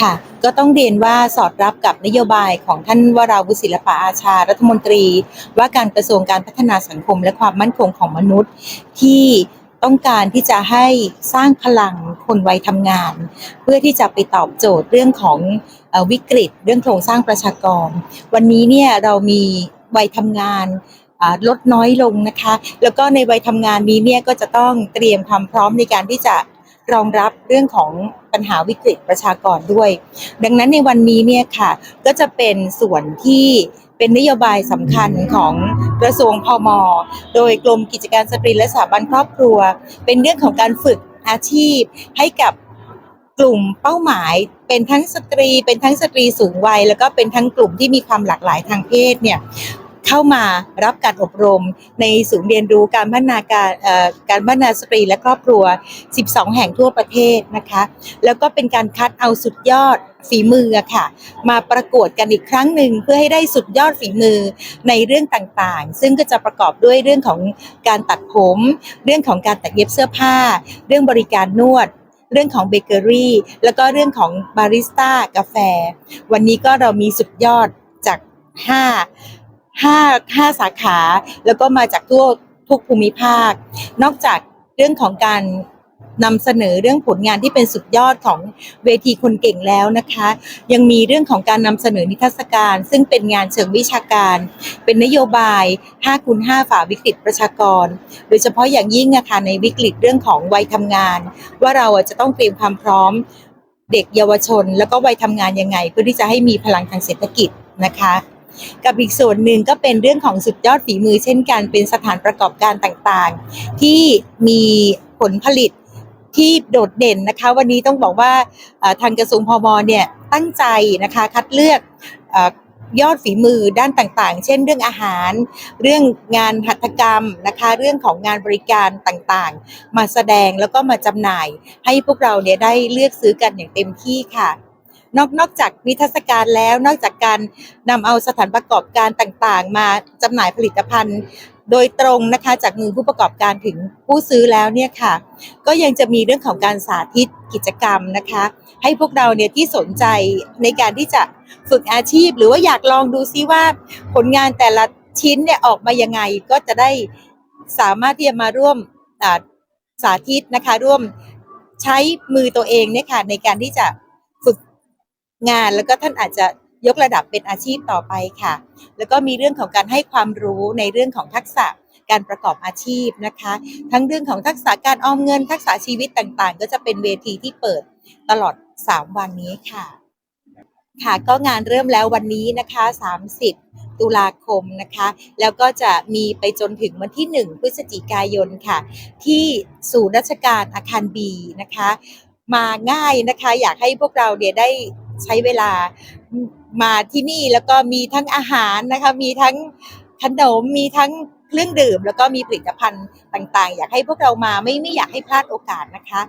ค่ะ ก็ต้องเรียนว่าสอดรับกับนโยบายของท่านวราวุฒิศิลปะอาชา รัฐมนตรี ว่าการกระทรวงการพัฒนาสังคมและความมั่นคงของมนุษย์ ที่ต้องการที่จะให้สร้างพลังคนวัยทำงาน เพื่อที่จะไปตอบโจทย์เรื่องของวิกฤต เรื่องโครงสร้างประชากร วันนี้เนี่ยเรามีวัยทำงานลดน้อยลงนะคะ แล้วก็ในวัยทำงานนี้เนี่ยก็จะต้องเตรียมความพร้อมในการที่จะ รองรับเรื่องของปัญหาวิกฤตประชากรด้วย ดังนั้นในวันนี้เนี่ยค่ะ ก็จะเป็นส่วนที่เป็นนโยบายสำคัญของกระทรวงพมโดยกรมกิจการสตรีและสถาบันครอบครัว เป็นเรื่องของการฝึกอาชีพให้กับกลุ่มเป้าหมายเป็นทั้งสตรี เป็นทั้งสตรีสูงวัย แล้วก็เป็นทั้งกลุ่มที่มีความหลากหลายทางเพศเนี่ย เข้ามารับการอบรม ในศูนย์เรียนรู้การพัฒนาการการพัฒนาสตรีและครอบครัว 12 แห่งทั่วประเทศนะคะ แล้วก็เป็นการคัดเอาสุดยอดฝีมือค่ะ มาประกวดกันอีกครั้งหนึ่งเพื่อให้ได้สุดยอดฝีมือในเรื่องต่างๆ ซึ่งก็จะประกอบด้วยเรื่องของการตัดผม เรื่องของการตัดเย็บเสื้อผ้า เรื่องบริการนวดเรื่องของเบเกอรี่ แล้วก็เรื่องของบาริสต้ากาแฟ วันนี้ก็เรามีสุดยอดจาก 5 5 5 สาขา แล้วก็มาจากทั่วทุกภูมิภาค นอกจากเรื่องของการนำเสนอเรื่องผลงานที่เป็นสุดยอดของเวทีคนเก่งแล้วนะคะ ยังมีเรื่องของการนำเสนอนิทรรศการ ซึ่งเป็นงานเชิงวิชาการ เป็นนโยบาย5คูณ5ฝ่าวิกฤตประชากร โดยเฉพาะอย่างยิ่งอะค่ะในวิกฤตเรื่องของวัยทำงาน ว่าเราจะต้องเตรียมความพร้อมเด็กเยาวชน แล้วก็วัยทำงานยังไง เพื่อที่จะให้มีพลังทางเศรษฐกิจนะคะ กับอีกส่วนหนึ่งก็เป็นเรื่องของสุดยอดฝีมือเช่นกันเป็นสถานประกอบการต่างๆ ที่มีผลผลิตที่โดดเด่นนะคะ วันนี้ต้องบอกว่าทางกระทรวงพมเนี่ยตั้งใจนะคะคัดเลือกยอดฝีมือด้านต่างๆ เช่นเรื่องอาหาร เรื่องงานหัตถกรรมนะคะ เรื่องของงานบริการต่างๆ มาแสดงแล้วก็มาจำหน่าย ให้พวกเราเนี่ยได้เลือกซื้อกันอย่างเต็มที่ค่ะ นอกนอกจากนิทรรศการแล้ว นอกจากการนำเอาสถานประกอบการต่างๆ มาจำหน่ายผลิตภัณฑ์ โดยตรงนะคะจากมือผู้ประกอบการถึงผู้ซื้อแล้วเนี่ยค่ะ ก็ยังจะมีเรื่องของการสาธิตกิจกรรมนะคะ ให้พวกเราเนี่ยที่สนใจในการที่จะฝึกอาชีพ หรือว่าอยากลองดูซิว่าผลงานแต่ละชิ้นเนี่ยออกมายังไงก็จะได้สามารถที่จะมาร่วมสาธิตนะคะร่วมใช้มือตัวเองเนี่ยค่ะในการที่จะ งาน แล้วก็ท่านอาจจะยกระดับเป็นอาชีพต่อไปค่ะ แล้วก็มีเรื่องของการให้ความรู้ในเรื่องของทักษะการประกอบอาชีพนะคะ ทั้งเรื่องของทักษะการออมเงิน ทักษะชีวิตต่างๆ ก็จะเป็นเวทีที่เปิดตลอด 3 วันนี้ค่ะ ค่ะก็งานเริ่มแล้ววันนี้นะคะ 30 ตุลาคมนะคะ แล้วก็จะมีไปจนถึงวันที่ 1 พฤศจิกายนค่ะ ที่ศูนย์ราชการอาคารบีนะคะ มาง่ายนะคะ อยากให้พวกเราเนี่ยได้ ใช้เวลามาที่นี่แล้วก็มีทั้งอาหารนะคะมีทั้งขนมมีทั้งเครื่องดื่ม แล้วก็มีผลิตภัณฑ์ต่างๆ อยากให้พวกเรามาไม่ไม่อยากให้พลาดโอกาสนะคะ